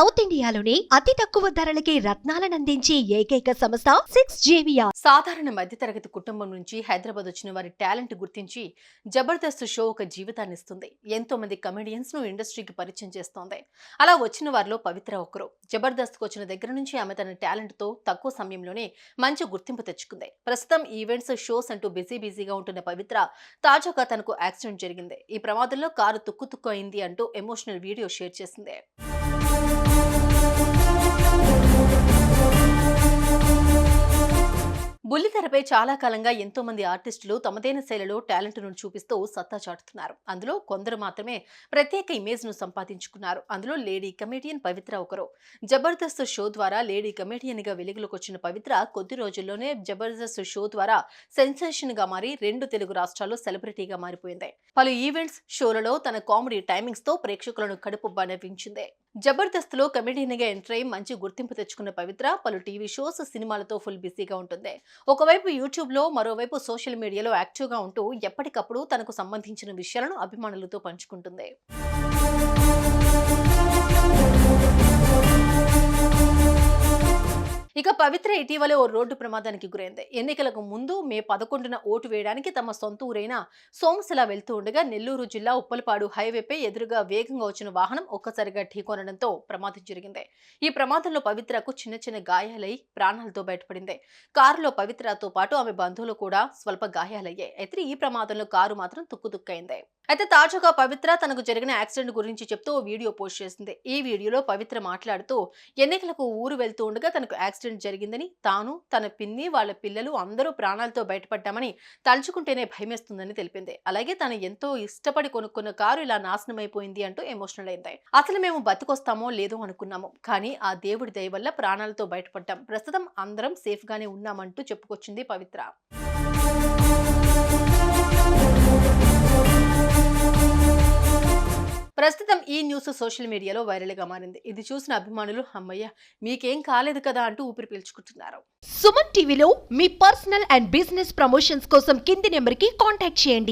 South ఇండియాలోని అతి తక్కువ ధరలకి రత్నాలను అందించే ఏకైక సంస్థ సిక్స్ జేవియా సాధారణ మధ్యతరగతి కుటుంబం నుంచి హైదరాబాద్ వచ్చిన వారి టాలెంట్ గుర్తించి జబర్దస్త్ షో ఒక జీవితాన్ని ఇస్తుంది. ఎంతో మంది కమెడియన్స్ను ఇండస్ట్రీకి పరిచయం చేస్తోంది. అలా వచ్చిన వారిలో పవిత్ర ఒకరు. జబర్దస్త్ వచ్చిన దగ్గర నుంచి ఆమె తన టాలెంట్తో తక్కువ సమయంలోనే మంచి గుర్తింపు తెచ్చుకుంది. ప్రస్తుతం ఈవెంట్స్ షోస్ అంటూ బిజీ బిజీగా ఉంటున్న పవిత్ర తాజాగా తనకు యాక్సిడెంట్ జరిగింది. ఈ ప్రమాదంలో కారు తుక్కు తుక్కు అయింది అంటూ ఎమోషనల్ వీడియో షేర్ చేసింది. బుల్లితెరపై చాలా కాలంగా ఎంతో మంది ఆర్టిస్టులు తమదైన శైలిలో టాలెంట్ను చూపిస్తూ సత్తా చాటుతున్నారు. అందులో కొందరు మాత్రమే ప్రత్యేక ఇమేజ్ను సంపాదించుకున్నారు. అందులో లేడీ కమెడియన్ పవిత్ర ఒకరు. జబర్దస్త్ షో ద్వారా లేడీ కమెడియన్గా వెలుగులోకి వచ్చిన పవిత్ర కొద్ది రోజుల్లోనే జబర్దస్త్ షో ద్వారా సెన్సేషన్గా మారి రెండు తెలుగు రాష్ట్రాల్లో సెలబ్రిటీగా మారిపోయింది. పలు ఈవెంట్స్ షోలలో తన కామెడీ టైమింగ్స్తో ప్రేక్షకులను కడుపు బనవించింది జబర్దస్త్లో కమెడియన్గా ఎంటర్ అయి మంచి గుర్తింపు తెచ్చుకున్న పవిత్ర పలు టీవీ షోస్ సినిమాలతో ఫుల్ బిజీగా ఉంటుంది. ఒకవైపు యూట్యూబ్లో మరోవైపు సోషల్ మీడియాలో యాక్టివ్గా ఉంటూ ఎప్పటికప్పుడు తనకు సంబంధించిన విషయాలను అభిమానులతో పంచుకుంటుంది. ఇక పవిత్ర ఇటీవలే ఓ రోడ్డు ప్రమాదానికి గురైంది. ఎన్నికలకు ముందు మే పదకొండున ఓటు వేయడానికి తమ సొంత ఊరైన సోమశిల వెళ్తూ ఉండగా నెల్లూరు జిల్లా ఉప్పలపాడు హైవేపై ఎదురుగా వేగంగా వచ్చిన వాహనం ఒక్కసారిగా ఢీకొనడంతో ప్రమాదం జరిగింది. ఈ ప్రమాదంలో పవిత్రకు చిన్న చిన్న గాయాలై ప్రాణాలతో బయటపడింది. కారులో పవిత్రతో పాటు ఆమె బంధువులు కూడా స్వల్ప గాయాలయ్యాయి. అయితే ఈ ప్రమాదంలో కారు మాత్రం తుక్కుతుక్కైంది అయితే తాజాగా పవిత్ర తనకు జరిగిన యాక్సిడెంట్ గురించి చెప్తూ వీడియో పోస్ట్ చేసింది. ఈ వీడియోలో పవిత్ర మాట్లాడుతూ ఎన్నికలకు ఊరు వెళ్తూ ఉండగా తనకు యాక్సిడెంట్ జరిగిందని తాను తన పిన్ని వాళ్ళ పిల్లలు అందరూ ప్రాణాలతో బయటపడ్డామని తలుచుకుంటేనే భయమేస్తుందని తెలిపింది. అలాగే తను ఎంతో ఇష్టపడి కొనుక్కున్న కారు ఇలా నాశనం అయిపోయింది అంటూ ఎమోషనల్ అయింది. అసలు మేము బతికొస్తామో లేదో అనుకున్నాము. కానీ ఆ దేవుడి దయ వల్ల ప్రాణాలతో బయటపడ్డాం. ప్రస్తుతం అందరం సేఫ్ గానే ఉన్నామంటూ చెప్పుకొచ్చింది పవిత్ర. ప్రస్తుతం ఈ న్యూస్ సోషల్ మీడియాలో వైరల్గా మారింది. ఇది చూసిన అభిమానులు అమ్మయ్య మీకేం కాలేదు కదా అంటూ ఊపిరి పీల్చుకుంటున్నారు. సుమన్ టీవీలో మీ పర్సనల్ అండ్ బిజినెస్ ప్రమోషన్స్ కోసం కింది నెంబర్కి కాంటాక్ట్ చేయండి.